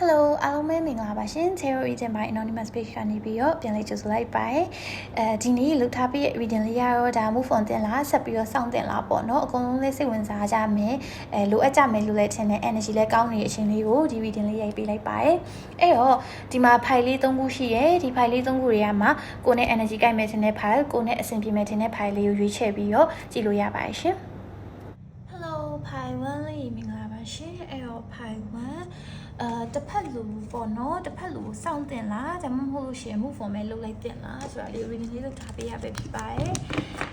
Hello အားလုံးပဲမင်္ဂလာပါရှင် Zero Region by Anonymous Page ကနေပြီးတော့ပြန်လေးကြိုဆိုလိုက်ပါတယ်အဲဒီနေ့လုထားပြီးရဲ့ reading လေးရတော့ဒါ move on တင်လားဆက်ပြီးတော့စောင့်တင်လားပေါ့နော်အကုန်လုံးလေးစိတ်ဝင်စားကြမယ်အဲလိုအပ်ကြမယ်လို့လည်းထင်တယ် energy လည်းကောင်းနေတဲ့အချိန်လေးကိုဒီ reading လေးရိုက်ပေးလိုက်ပါတယ်အဲ့တော့ဒီမှာ file လေး၃ခုရှိရယ်ဒီ file လေး၃ခုတွေကမှကိုနဲ့ energy ကိုက်မယ်ထင်တဲ့ file ကိုနဲ့အဆင်ပြေမယ်ထင်တဲ့ file လေးကိုရွေးချယ်ပြီးတော့ကြည့်လို့ရပါတယ်ရှင် Hello ဖိုင်1လေးမင်္ဂလာပါရှင်အဲ့တော့ဖိုင်1အာ တစ်ဖက်လူပေါ့နော်တစ်ဖက်လူစောင့်တင်လားဒါမှမဟုတ်လို့ရှိရင် move on မဲ့လုပ်လိုက်တင်လားဆိုတာလေး reading လေးလုပ်ထားပေးရပဲဖြစ်ပါတယ်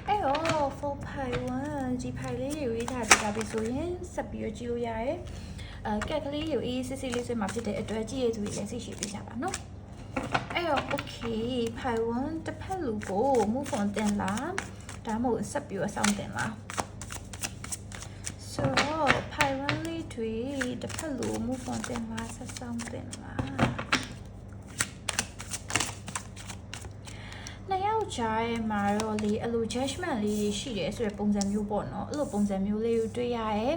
အဲ့တော့ for ဖိုင်1ဒီဖိုင်လေးကိုရေးထားပေးတာပြီဆိုရင်ဆက်ပြီးတော့ကြည့်လို့ရတယ်အဲကက်ကလေးကိုအေးစစ်စစ်လေးဆွဲမှာဖြစ်တဲ့အတွက်ကြည့်ရသူတွေလည်းစိတ်ရှိပေးကြပါနော်အဲ့တော့ okay ဖိုင်1တစ်ဖက်လူကို move on တင်လားဒါမှမဟုတ်ဆက်ပြီးတော့စောင့်တင်လားဆိုတော့ Pyron လေးတွေတစ်ဖက်လို move on တင်လာဆက်ဆောင်တင်လာနှစ်ယောက်ကြားရဲ့မှာတော့လေအဲ့လို judgment လေးတွေရှိတယ်ဆိုတဲ့ပုံစံမျိုးပေါ့နော်အဲ့လိုပုံစံမျိုးလေးကိုတွေ့ရရဲ့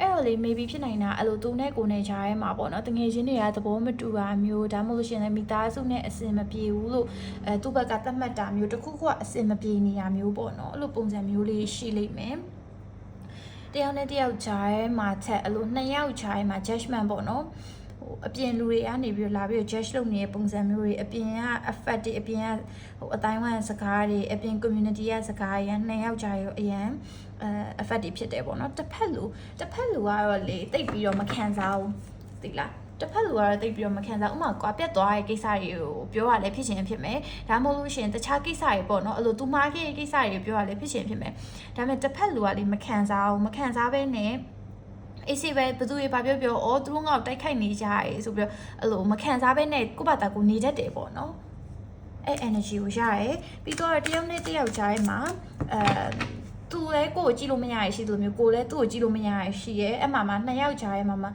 အဲ့တော့လေ maybe ဖြစ်နိုင်တာအဲ့လိုသူနဲ့ကိုနဲ့ကြားရဲ့မှာပေါ့နော်တငယ်ချင်းတွေကသဘောမတူတာမျိုးဒါမှမဟုတ်လို့ရှိရင်လည်းမိသားစုနဲ့အဆင်မပြေဘူးလို့အဲသူ့ဘက်ကသတ်မှတ်တာမျိုးတစ်ခုခုကအဆင်မပြေနေရမျိုးပေါ့နော်အဲ့လိုပုံစံမျိုးလေးရှိလိမ့်မယ် တယောက်နဲ့တယောက်ကြားထဲမှာချက်အဲ့လိုနှစ်ယောက်ကြားထဲမှာ judgment ပေါ့နော်ဟိုအပြင်လူတွေကနေပြီးတော့လာပြီးတော့ judge လုပ်နေတဲ့ပုံစံမျိုးတွေအပြင်က effect တွေအပြင်ကဟိုအတိုင်းဝမ်စကားတွေအပြင် community ရဲ့စကားတွေနှစ်ယောက်ကြားရောအရန်အဲ effect တွေဖြစ်တယ်ပေါ့နော်တစ်ဖက်လူတစ်ဖက်လူကတော့လေတိတ်ပြီးတော့မခံစားဘူးသိလား တစ်ဖက်လူကတော့တိတ်ပြီးတော့မခံစားဥမာကွာပြတ်သွားတဲ့ကိစ္စတွေကိုပြောရလဲဖြစ်ရှင်ဖြစ်မယ်ဒါမှမဟုတ်လို့ရှိရင်တခြားကိစ္စတွေပေါ့နော်အဲ့လိုသူမှားခဲ့တဲ့ကိစ္စတွေပြောရလဲဖြစ်ရှင်ဖြစ်မယ်ဒါပေမဲ့တစ်ဖက်လူကလေမခံစားဘူးမခံစားဘဲနဲ့အေးစီပဲဘသူတွေဘာပြောပြောအော်သူတို့ငါ့ကိုတိုက်ခိုက်နေကြရဲဆိုပြီးတော့အဲ့လိုမခံစားဘဲနဲ့ကိုယ့်ဘာသာကိုနေတတ်တယ်ပေါ့နော်အဲ့ energy ကိုရတယ်ပြီးတော့တယောက်နဲ့တယောက်ကြားထဲမှာအဲသူလည်းကိုယ်ကိုကြည့်လို့မရရရှိသလိုမျိုးကိုယ်လည်းသူ့ကိုကြည့်လို့မရရရှိရဲအဲ့မှာမှနှစ်ယောက်ကြားထဲမှာမှ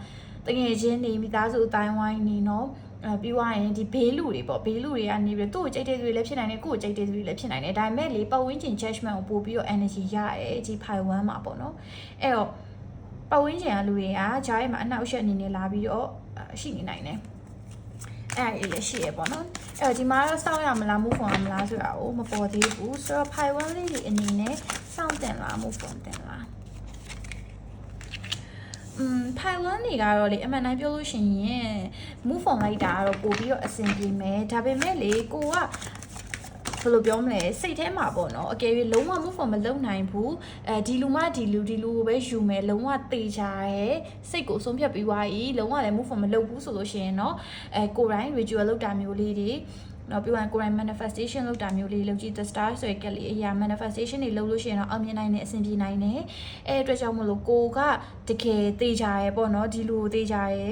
တကယ်ချင်းနေမိသားစုအတိုင်းဝိုင်းနေနော်အဲပြီးသွားရင်ဒီဘေးလူတွေပေါ့ဘေးလူတွေကနေပြီးသူ့ကိုကြိတ်တဲ့သူတွေလည်းဖြစ်နိုင်တယ်ကိုယ့်ကိုကြိတ်တဲ့သူတွေလည်းဖြစ်နိုင်တယ်ဒါပေမဲ့လေပတ်ဝန်းကျင် judgment ကိုပို့ပြီးတော့ energy ရတယ်ဒီ pi 1မှာပေါ့နော်အဲ့တော့ပတ်ဝန်းကျင်ကလူတွေကဂျားရဲမှာအနောက်ရှက်အနေနဲ့လာပြီးတော့ရှိနေနိုင်တယ်အဲ့ဒါလေးလည်းရှိရပေါ့နော်အဲ့တော့ဒီမှာတော့စောင့်ရမလား move on ရမလားဆိုတာကိုမပေါ်သေးဘူးဆိုတော့ pi 1လေးတွေအနေနဲ့စောင့်တင်လား move on တင်လား อืม Taiwan တွေကတော့လေအမှန်တိုင်းပြောလို့ရှိရင် move on လိုက်တာကတော့ပို့ပြီးတော့အဆင်ပြေမယ်ဒါပေမဲ့လေကိုကဘယ်လိုပြောမလဲစိတ်ထဲမှာပေါ့နော်အကယ်၍လုံးဝ move on မလုပ်နိုင်ဘူးအဲဒီလူမှဒီလူဒီလူကိုပဲယူမယ်လုံးဝတေချာရဲစိတ်ကိုဆုံးဖြတ်ပြီးသွားပြီလုံးဝလည်း move on မလုပ်ဘူးဆိုလို့ရှိရင်เนาะအဲကိုယ်တိုင် ritual လုပ်တာမျိုးလေးတွေ နော်ပြီးရင်ကိုယ်တိုင် manifestation လုပ်တာမျိုးလေးလုပ်ကြည့် the star ဆိုရကလေးအရာ manifestation တွေလုပ်လို့ရှိရင်တော့အောင်မြင်နိုင်တယ်အဆင်ပြေနိုင်တယ်အဲအတွက်ကြောင့်မလို့ကိုကတကယ်တေချာရဲပေါ့နော်ဒီလူကိုတေချာရဲ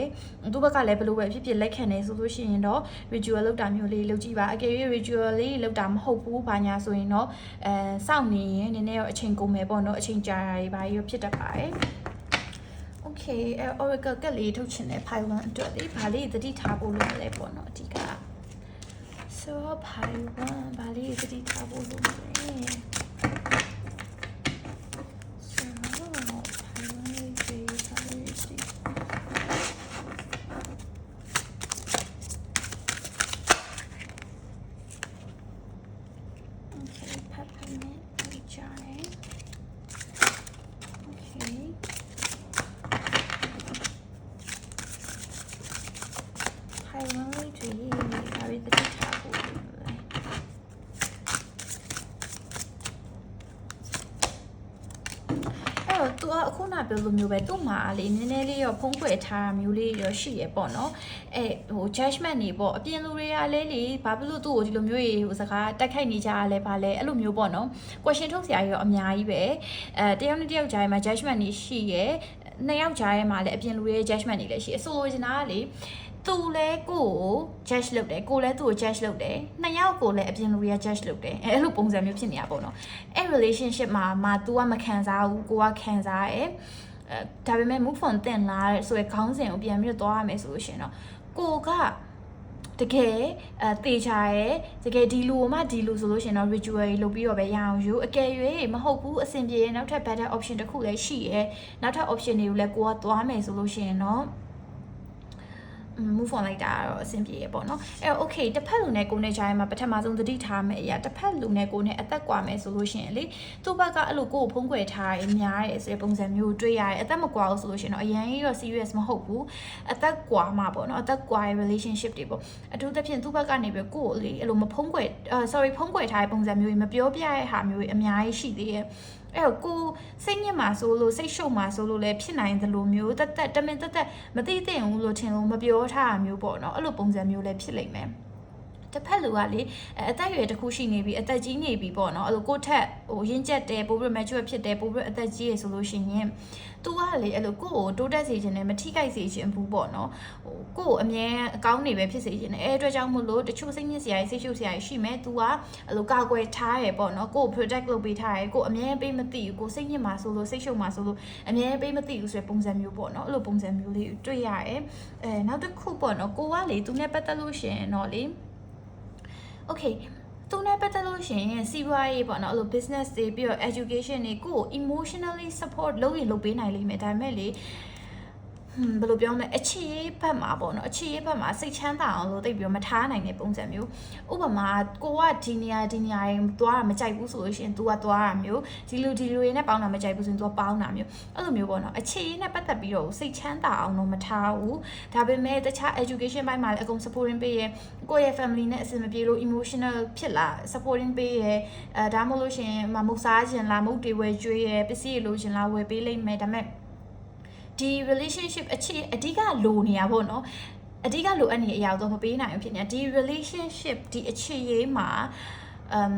သူ့ဘက်ကလည်းဘယ်လိုပဲဖြစ်ဖြစ်လက်ခံနေဆိုလို့ရှိရင်တော့ ritual လုပ်တာမျိုးလေးလုပ်ကြည့်ပါအကယ်၍ ritual လေးလုပ်တာမဟုတ်ဘူးဘာညာဆိုရင်တော့အဲစောင့်နေရင်နည်းနည်းတော့အချိန်ကုန်မယ်ပေါ့နော်အချိန်ကြာတာတွေဘာကြီးဖြစ်တတ်ပါတယ် Okay အဲ Oracle ကလေးထုတ်ချင်တဲ့ file 1အတွက်လေဘာလေးသတိထားဖို့လိုလဲပေါ့နော်အဓိက ဆိုတော့ file 1ဘာလေးသတိထားဖို့လိုလဲဆိုတော့ file 1လေးတွေဘာလေးသတိ Okay, peppermint giant. Okay. Highlight တွေဒါတွေတတိထားဖို့လိုလဲအဲ့တော့ तू အခုနပြောလိုမျိုးပဲသူ့မှာလေနည်းနည်းလေးရောဖုံးကွယ်ထားတာမျိုးလေးရောရှိရပေါ့နော်အဲဟို judgment နေပေါ့အပြင်လူတွေကလည်းလေဘာဖြစ်လို့သူ့ကိုဒီလိုမျိုးကြီးဟိုစကားတက်ခိုက်နေကြရလဲဗာလဲအဲ့လိုမျိုးပေါ့နော် question ထုတ်စရာရောအများကြီးပဲအဲတယောက်နဲ့တယောက်ကြားထဲမှာ judgment နေရှိရယ်နှစ်ယောက်ကြားထဲမှာလည်းအပြင်လူတွေရဲ့ judgment တွေလည်းရှိရယ်ဆိုလိုချင်တာကလေသူလဲကိုကို judge လုပ်တယ်ကိုလည်းသူ့ကို judge လုပ်တယ်နှစ်ယောက်ကိုလည်းအပြင်လူတွေက judge လုပ်တယ်အဲအဲ့လိုပုံစံမျိုးဖြစ်နေတာပေါ့နော်အဲ့ relationship မှာမှာ तू ကမခံစားဘူးကိုကခံစားရဲ အဲဒါပေမဲ့ move on တင်လာဆိုရယ်ခေါင်းစဉ်ကိုပြန်ပြီးတော့သွားရမယ်ဆိုလို့ရှိရင်တော့ကိုကတကယ်အဲတေချာရဲတကယ်ဒီလူကိုမှဒီလူဆိုလို့ရှိရင်တော့ ritual တွေလုပ်ပြီးတော့ပဲရအောင်ယူအကယ်၍မဟုတ်ဘူးအဆင်ပြေရင်နောက်ထပ် better option တစ်ခုလည်းရှိရဲနောက်ထပ် option တွေကိုလည်းကိုကသွားမယ်ဆိုလို့ရှိရင်တော့ move on လိုက်တာကတော့အဆင်ပြေရပေါ့နော်အဲ့တော့ okay တစ်ဖက်လူနဲ့ကိုယ်နဲ့ကြားရမှာပထမဆုံးသတိထားမယ်အရာတစ်ဖက်လူနဲ့ကိုယ်နဲ့အသက်ကွာမယ်ဆိုလို့ရှိရင်လေသူ့ဘက်ကအဲ့လိုကိုယ်ကိုဖုံးကွယ်ထားရများရဲဆိုတဲ့ပုံစံမျိုးတွေ့ရတယ်အသက်မကွာဘူးဆိုလို့ရှိရင်တော့အရင်ကြီးတော့ serious မဟုတ်ဘူးအသက်ကွာမှာပေါ့နော်အသက်ကွာရဲ့ relationship တွေပေါ့အထူးသဖြင့်သူ့ဘက်ကနေပြီးကိုယ်ကိုလေအဲ့လိုမဖုံးကွယ် sorry ဖုံးကွယ်ထားတဲ့ပုံစံမျိုးကြီးမပြောပြတဲ့ဟာမျိုးကြီးအများကြီးရှိသေးရဲ့ အဲ့တော့ကိုစိတ်ညစ်မှာဆိုလို့စိတ်ရှုပ်မှာဆိုလို့လည်းဖြစ်နိုင်သလိုမျိုးတက်တက်တမင်တက်တက်မသိသင့်ဘူးလို့ထင်လို့မပြောထားတာမျိုးပေါ့နော်အဲ့လိုပုံစံမျိုးလည်းဖြစ်လိမ့်မယ် တစ်ဖက်လူကလေအသက်အရွယ်တစ်ခုရှိနေပြီအသက်ကြီးနေပြီပေါ့နော်အဲ့လိုကိုယ့်ထက်ဟိုရင့်ကျက်တယ်ပိုပြီး mature ဖြစ်တယ်ပိုပြီးအသက်ကြီးရဆိုလို့ရှိရင်သူကလေအဲ့လိုကိုယ့်ကိုတိုးတက်စေခြင်းနဲ့မထိခိုက်စေခြင်းဘူးပေါ့နော်ဟိုကိုယ့်ကိုအမြဲအကောင်းနေပဲဖြစ်စေခြင်းနဲ့အဲအတွက်ကြောင့်မို့လို့တချို့စိတ်ညစ်စရာစိတ်ရှုပ်စရာရှိမယ် तू ကအဲ့လိုကာကွယ်ထားရပေါ့နော်ကိုယ့်ကို protect လုပ်ပေးထားရကိုယ်အမြဲပေးမသိဘူးကိုယ်စိတ်ညစ်မှာဆိုလို့စိတ်ရှုပ်မှာဆိုလို့အမြဲပေးမသိဘူးဆိုတဲ့ပုံစံမျိုးပေါ့နော်အဲ့လိုပုံစံမျိုးလေးတွေ့ရတယ်အဲနောက်တစ်ခုပေါ့နော်ကိုကလေသူနဲ့ပတ်သက်လို့ရှင်တော့လေ okay သူနဲ့ပတ်သက်လို့ရှိရင်စီးပွားရေးပေါ့နော်အဲ့လို business တွေပြီးတော့ education တွေကို emotionally support လုပ်ရင်လုပ်ပေးနိုင်လိမ့်မယ်ဒါပေမဲ့လေဟွန်း ဘယ်လိုပြောမလဲအခြေရေးဘက်မှာပေါ့နော်အခြေရေးဘက်မှာစိတ်ချမ်းသာအောင်လို့တိတ်ပြီးတော့မထားနိုင်တဲ့ပုံစံမျိုးဥပမာကိုကဒီနေရာဒီနေရာရင်သွားတာမကြိုက်ဘူးဆိုလို့ရှိရင် तू ကသွားတာမျိုးဒီလိုဒီလိုရင်းနဲ့ပေါင်းတာမကြိုက်ဘူးဆိုရင် तू ကပေါင်းတာမျိုးအဲ့လိုမျိုးပေါ့နော်အခြေရေးနဲ့ပတ်သက်ပြီးတော့စိတ်ချမ်းသာအောင်တော့မထားဘူးဒါပေမဲ့တခြား education ဘက်မှာလည်းအကုန် supporting ပေးရဲကိုယ့်ရဲ့ family နဲ့အဆင်မပြေလို့ emotional ဖြစ်လာ supporting ပေးရဲအဲဒါမှမဟုတ်လို့ရှိရင်မမုတ်စားခြင်းလားမုတ်တွေဝယ်ကျွေးရဲပစ္စည်းလိုချင်လားဝယ်ပေးလိမ့်မယ်ဒါပေမဲ့ ဒီ relationship အခြေအဓိကလိုနေရပေါ့နော်အဓိကလိုအပ်နေအရာတော့မပေးနိုင်ဘူးဖြစ်နေဒီ relationship ဒီအခြေရေးမှာ um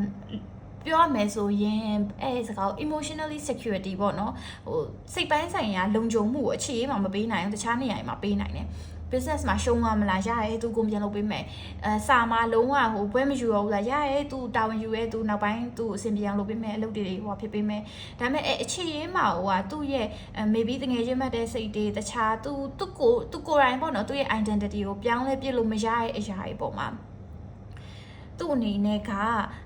ပြောရမယ်ဆိုရင်အဲစကား emotionally security ပေါ့နော်ဟိုစိတ်ပိုင်းဆိုင်ရာလုံခြုံမှုကိုအခြေရေးမှာမပေးနိုင်ဘူးတခြားနေရာတွေမှာပေးနိုင်တယ် business မှာရှုံးသွားမလားရရဲသူကုန်ပြန်လုပ်ပေးမယ်အဲစာမှာလုံးဝဟိုဘွဲမယူရဘူးလားရရဲသူတာဝန်ယူရဲသူနောက်ပိုင်းသူအဆင်ပြေအောင်လုပ်ပေးမယ်အလုပ်တွေဟိုဖြစ်ပေးမယ်ဒါပေမဲ့အဲအခြေရင်းမှာဟိုကသူ့ရဲ့ maybe တငယ်ချင်းမှတ်တဲ့စိတ်တွေတခြားသူသူ့ကိုသူကိုယ်တိုင်ပေါ့နော်သူ့ရဲ့ identity ကိုပြောင်းလဲပြစ်လို့မရရဲ့အရာတွေပေါ့မှာ သူ့အနေနဲ့က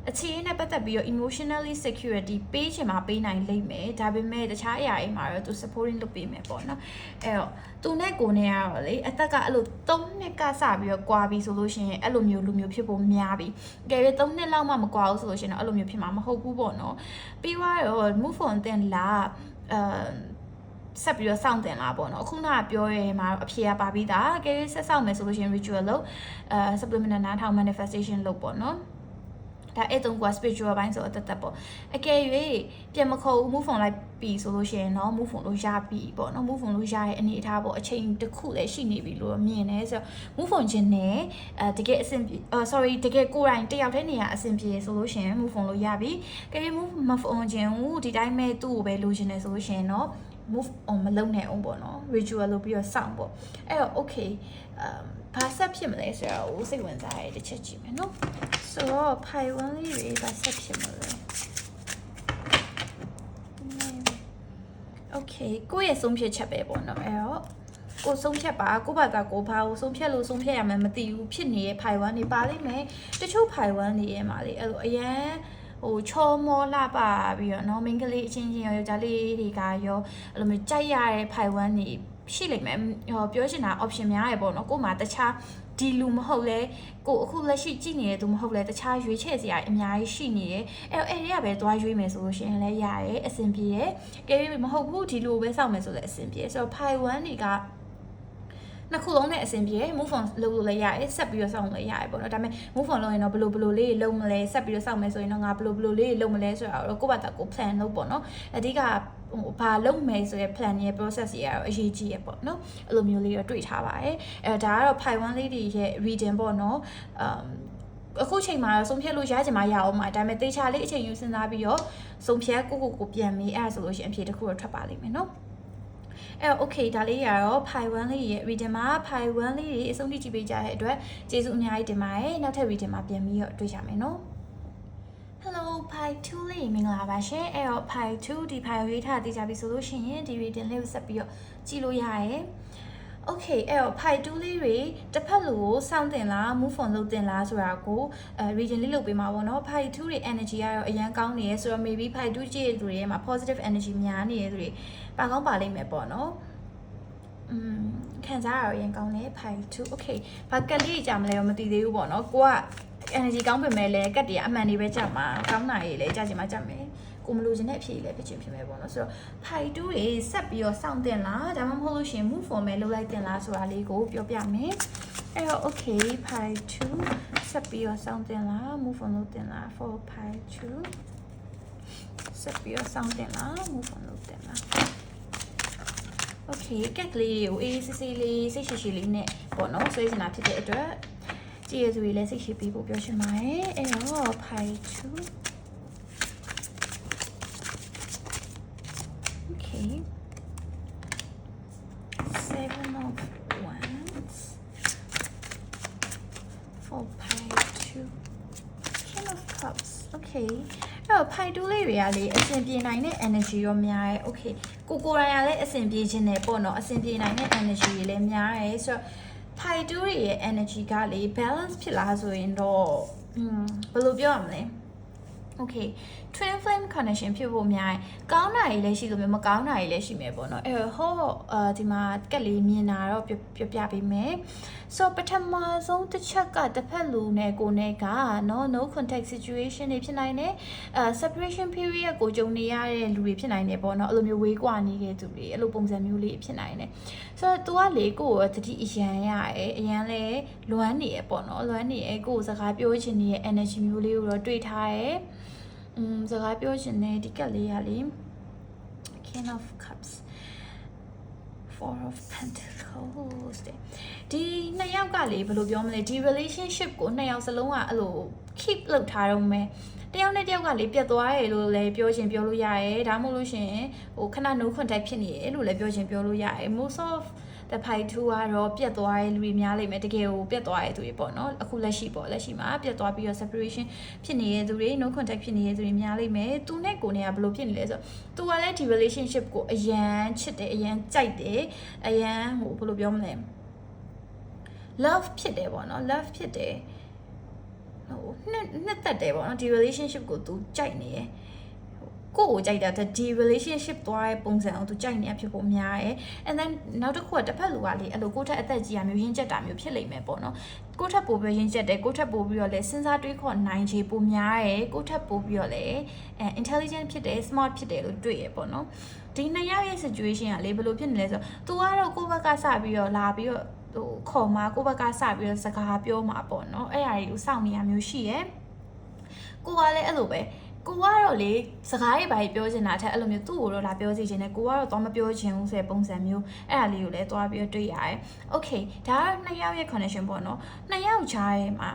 အခြေအနေနဲ့ပတ်သက်ပြီးတော့ emotionally security ပေးချင်မှပေးနိုင်လိမ့်မယ်ဒါပေမဲ့တခြားအရာတွေမှာတော့သူ supporting လုပ်ပေးမယ်ပေါ့နော်အဲ့တော့သူနဲ့ကိုနဲ့ကတော့လေအသက်ကအဲ့လို3နှစ်ကစပြီးတော့ကွာပြီဆိုလို့ရှိရင်အဲ့လိုမျိုးလူမျိုးဖြစ်ဖို့များပြီအကယ်၍3နှစ်လောက်မှမကွာဘူးဆိုလို့ရှိရင်တော့အဲ့လိုမျိုးဖြစ်မှာမဟုတ်ဘူးပေါ့နော်ပြီးတော့ move on တင်လာအဲ ဆက်ပြီးတော့စောင့်တင်လာပေါ့နော်အခုနကပြောရဲမှာအဖြေကပါပြီးသားကဲဆက်ဆောင်မယ်ဆိုလို့ရှိရင် ritual လို့အဲ subliminal နားထောင် manifestation လို့ပေါ့နော်ဒါအဲ့တုံးက spiritual ဘိုင်းဆိုအတက်တက်ပေါ့အကယ်၍ပြန်မခေါ်ဘူး move on လိုက်ပြီဆိုလို့ရှိရင်เนาะ move on လို့ရပြီပေါ့เนาะ move on လို့ရရဲ့အနေအထားပေါ့အချိန်တစ်ခုလည်းရှိနေပြီလို့မြင်တယ်ဆိုတော့ move on ခြင်းနဲ့အဲတကယ်အဆင်ပြေ sorry တကယ်ကိုယ်တိုင်တယောက်တည်းနေရအဆင်ပြေဆိုလို့ရှိရင် move on လို့ရပြီကဲ move move on ခြင်းဟိုဒီတိုင်းမဲ့သူ့ကိုပဲလိုချင်တယ်ဆိုလို့ရှိရင်เนาะ move on မလုပ်နိုင်အောင်ပေါ့နော် ritual လုပ်ပြီးတော့စောင့်ပေါ့အဲ့တော့ okay အမ်ဘာဆက်ဖြစ်မလဲဆိုတော့စိတ်ဝင်စားရတဲ့ချက်ကြည့်မယ်နော်ဆိုတော့ဖိုင်ဝမ်လေးတွေဘာဆက်ဖြစ်မလဲ okay ကိုယ့်ရဲ့ဆုံးဖြတ်ချက်ပဲပေါ့နော်အဲ့တော့ကိုဆုံးဖြတ်ပါကိုဘာသာကိုဘာကိုဆုံးဖြတ်လို့ဆုံးဖြတ်ရမယ်မသိဘူးဖြစ်နေတဲ့ဖိုင်ဝမ်တွေပါလိမ့်မယ်တချို့ဖိုင်ဝမ်တွေရဲ့မှာလေအဲ့လိုအရန် ဟိုချောမောလာပါပြီးတော့เนาะမိန်းကလေးအချင်းချင်းရောယောက်ျားလေးတွေကရောအဲ့လိုမျိုးကြိုက်ရတဲ့ဖိုင်ဝမ်တွေရှိလိမ့်မယ်ဟောပြောချင်တာ option များရပေါ့เนาะကို့မှာတခြားဒီလူမဟုတ်လဲကိုအခုလက်ရှိကြည့်နေတဲ့သူမဟုတ်လဲတခြားရွေးချယ်စရာအများကြီးရှိနေတယ်အဲ့တော့အဲ့ဒီကပဲသွားရွေးမယ်ဆိုလို့ရှိရင်လည်းရတယ်အဆင်ပြေတယ်ကဲမဟုတ်ဘူးဒီလိုပဲစောင့်မယ်ဆိုလည်းအဆင်ပြေဆိုတော့ pi 1တွေက နှစ်ခုလုံးနဲ့အဆင်ပြေ move on လုပ်လို့လည်းရတယ်ဆက်ပြီးတော့စောင့်လို့လည်းရတယ်ပေါ့နော်ဒါပေမဲ့ move on လုပ်ရင်တော့ဘယ်လိုဘယ်လိုလေးလုပ်မလဲဆက်ပြီးတော့စောင့်မယ်ဆိုရင်တော့ငါဘယ်လိုဘယ်လိုလေးလုပ်မလဲဆိုတာတော့ကိုယ့်ဘာသာကို plan လုပ်ပေါ့နော်အဓိကဟိုဘာလုပ်မယ်ဆိုတဲ့ plan ရဲ့ process တွေကတော့အရေးကြီးရပေါ့နော်အဲ့လိုမျိုးလေးတော့တွေ့ထားပါတယ်အဲဒါကတော့ pi 1လေးတွေရဲ့ reading ပေါ့နော်အမ်အခုချိန်မှာဆုံးဖြတ်လို့ရကြမှာရအောင်မှာဒါပေမဲ့တေချာလေးအချိန်ယူစဉ်းစားပြီးတော့ဆုံးဖြတ်ကိုကိုကိုပြန်မေးအဲ့ဒါဆိုလို့ရှိရင်အဖြေတစ်ခုတော့ထွက်ပါလိမ့်မယ်နော် အဲ့တော့ okay ဒါလေးရတော့ pi 1လေးရဲ့ reading မှာ pi 1လေးတွေအဆုံးထိကြည့်ပေးကြတဲ့အတွက်ကျေးဇူးအများကြီးတင်ပါတယ်နောက်ထပ် reading မှာပြန်ပြီးတော့တွေ့ကြမယ်နော် Hello Pi 2လေးမင်္ဂလာပါရှင်အဲ့တော့ Pi 2ဒီ Pi ရေးထားတည်ကြပြီဆိုလို့ရှိရင်ဒီ reading လေးကိုဆက်ပြီးတော့ကြည့်လို့ရရယ် Okay အဲ့တော့ Pi 2လေးတွေတစ်ဖက်လူကိုစောင့်တင်လား move on လုပ်တင်လားဆိုတာကိုအဲ region လေးလုပ်ပေးမှာပေါ့နော် Pi 2တွေ energy ကတော့အရန်ကောင်းနေရယ်ဆိုတော့ maybe Pi 2ကြည့်တဲ့သူတွေမှာ positive energy များနေတဲ့သူတွေပါကောင်းပါလိမ့်မယ်ပေါ့နော်อืมခံစားရတော့ရင်ကောင်းတယ်ဖိုင်2 okay ဘာကက်လေးကြာမလဲတော့မသိသေးဘူးပေါ့နော်ကိုက energy ကောင်းပေမဲ့လည်းကက်တည်းကအမှန်တွေပဲကြာမှာကောင်းတာကြီးလည်းကြာချင်မှကြာမယ် ကိုမလိုချင်တဲ့အဖြစ်ကြီးလည်းဖြစ်ချင်ဖြစ်မယ်ပေါ့နော်ဆိုတော့ Pi2 တွေဆက်ပြီးတော့စောင့်တင်လားဒါမှမဟုတ်လို့ရှင် move for မဲ့လောက်လိုက်တင်လားဆိုတာလေးကိုပြောပြမယ်အဲ့တော့ okay Pi2 ဆက်ပြီးတော့စောင့်တင်လား move on လုပ်တင်လား for Pi2 ဆက်ပြီးတော့စောင့်တင်လား move on လုပ်တင်လား okay ကက်ကလေးတွေကိုအေးစစ်စစ်လေးစိတ်ရှိရှိလေးနဲ့ပေါ့နော်ဆွေးစင်တာဖြစ်တဲ့အတွက်ကြည်ရသူတွေလည်းစိတ်ရှိပြီးပို့ပြောရှင်ပါတယ်အဲ့တော့ Pi2 okay seven of wands for pi 2 king of cups okay အဲ့တော့ pi 2လေးတွေကလေအဆင်ပြေနိုင်တဲ့ energy ရောများရဲ okay ကိုကိုရိုင်ရလည်းအဆင်ပြေခြင်းနဲ့ပေါ့နော်အဆင်ပြေနိုင်တဲ့ energy တွေလည်းများရဲဆိုတော့ pi 2တွေရဲ့ energy ကလေ balance ဖြစ်လာဆိုရင်တော့อืมဘယ်လိုပြောရမလဲ okay twin flame connection ဖြစ်ဖို့များရင်ကောင်းတာကြီးလည်းရှိလို့မျိုးမကောင်းတာကြီးလည်းရှိမယ်ပေါ့နော်အဲ့တော့ဟောအာဒီမှာကက်လေးမြင်တာတော့ပြပြပေးမယ် so ပထမဆုံးတစ်ချက်ကတစ်ဖက်လူနဲ့ကိုနဲ့ကနော် no contact situation တွေဖြစ်နိုင်တယ်အဲ separation period ကိုကြုံနေရတဲ့လူတွေဖြစ်နိုင်တယ်ပေါ့နော်အဲ့လိုမျိုးဝေးကွာနေတဲ့သူတွေအဲ့လိုပုံစံမျိုးလေးဖြစ်နိုင်တယ်ဆိုတော့ तू ကလေကိုကိုတတိအရန်ရရဲအရန်လဲလွမ်းနေရပေါ့နော်လွမ်းနေရကိုစကားပြောချင်နေတဲ့ energy မျိုးလေးကိုတော့တွေ့ထားရဲ อืมစကားပြောချင်တဲ့ဒီကက်လေးကလေ King of Cups Four of Pentacles တဲ့ဒီနှစ်ယောက်ကလေဘယ်လိုပြောမလဲဒီ relationship ကိုနှစ်ယောက်စလုံးကအဲ့လို keep လုပ်ထားတော့မယ်တယောက်နဲ့တယောက်ကလေပြတ်သွားရလို့လည်းပြောချင်ပြောလို့ရရဲဒါမှမဟုတ်လို့ရှရင်ဟိုခဏ no contact ဖြစ်နေရလို့လည်းပြောချင်ပြောလို့ရရဲ most of the pi 2ကတော့ပြတ်သွားတဲ့လူတွေများလိမ့်မယ်တကယ်ကိုပြတ်သွားတဲ့သူတွေပေါ့နော်အခုလက်ရှိပေါ့လက်ရှိမှာပြတ်သွားပြီးတော့ separation ဖြစ်နေတဲ့သူတွေ no contact ဖြစ်နေတဲ့သူတွေများလိမ့်မယ်သူနဲ့ကိုနဲ့ကဘယ်လိုဖြစ်နေလဲဆိုတော့သူကလည်းဒီ relationship ကိုအရန်ချစ်တယ်အရန်ကြိုက်တယ်အရန်ဟိုဘယ်လိုပြောမလဲ love ဖြစ်တယ်ပေါ့နော် love ဖြစ်တယ်ဟိုနှစ်နှစ်သက်တယ်ပေါ့နော်ဒီ relationship ကိုသူကြိုက်နေရယ် ကိုကိုကြိုက်တာတဲ့ဒီ relationship သွားတဲ့ပုံစံအောင်သူကြိုက်နေရဖြစ်ဖို့များတယ် and then နောက်တစ်ခုကတစ်ဖက်လူကလေအဲ့လိုကိုယ့်ထက်အသက်ကြီးရမျိုးရင်းချက်တာမျိုးဖြစ်လိမ့်မယ်ပေါ့နော်ကိုယ့်ထက်ပိုပြီးရင်းချက်တယ်ကိုယ့်ထက်ပိုပြီးတော့လေစဉ်းစားတွေးခေါ်နိုင်ခြေပိုများတယ်ကိုယ့်ထက်ပိုပြီးတော့လေအဲ intelligent ဖြစ်တယ် smart ဖြစ်တယ်လို့တွေ့ရပေါ့နော်ဒီနှစ်ယောက်ရဲ့ situation ကလေဘယ်လိုဖြစ်နေလဲဆိုတော့ तू ကတော့ကိုယ့်ဘက်ကစပြီးတော့လာပြီးတော့ဟိုခေါ်မှာကိုယ့်ဘက်ကစပြီးတော့စကားပြောမှာပေါ့နော်အဲ့အရာတွေကိုစောင့်နေရမျိုးရှိရယ်ကိုကလည်းအဲ့လိုပဲ ကိုကတော့လေစကားရေးဘာကြီးပြောချင်တာထက်အဲ့လိုမျိုးသူ့ကိုတော့လာပြောစီချင်တယ်ကိုကတော့တော့မပြောချင်ဘူးဆိုတဲ့ပုံစံမျိုးအဲ့ဒါလေးကိုလည်းသွားပြီးတော့တွေ့ရတယ်။ Okay ဒါကတော့နှစ်ယောက်ရဲ့ connection ပေါ့နော်။နှစ်ယောက်ကြားရဲ့မှာ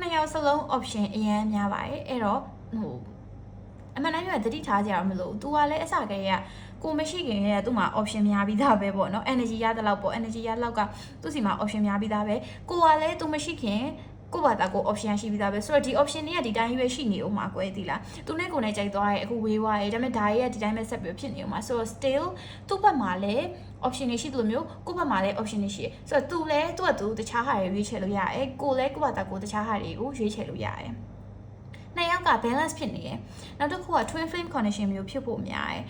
နှစ်ယောက်စလုံး option အရန်များပါတယ်။အဲ့တော့ဟိုအမှန်တမ်းပြောရင်တတိထားကြရမလို့ तू ကလည်းအစကတည်းကကိုမရှိခင်ရဲ့သူ့မှာ option များပြီးသားပဲပေါ့နော် energy ရတဲ့လောက်ပေါ့ energy ရတဲ့လောက်ကသူ့စီမှာ option များပြီးသားပဲကိုကလည်းသူမရှိခင် ကိုဘာသာကို option ရှိပြီးသားပဲဆိုတော့ဒီ option တွေကဒီတိုင်းရွေးရှိနေဦးမှာကွယ်သီလားသူနဲ့ကိုနဲ့ကြိုက်သွားရဲအခုဝေးသွားရဲဒါပေမဲ့ဒါရဲ့ဒီတိုင်းပဲဆက်ပြီးဖြစ်နေဦးမှာဆိုတော့ still သူ့ဘက်မှာလည်း option တွေရှိသလိုမျိုးကိုယ့်ဘက်မှာလည်း option တွေရှိတယ်ဆိုတော့သူလည်းသူ့ကသူတခြားဟာတွေရွေးချယ်လို့ရတယ်ကိုလည်းကိုဘာသာကိုတခြားဟာတွေကိုရွေးချယ်လို့ရတယ်နှစ်ယောက်က balance ဖြစ်နေရယ်နောက်တစ်ခုက twin flame connection မျိုးဖြစ်ဖို့များရယ်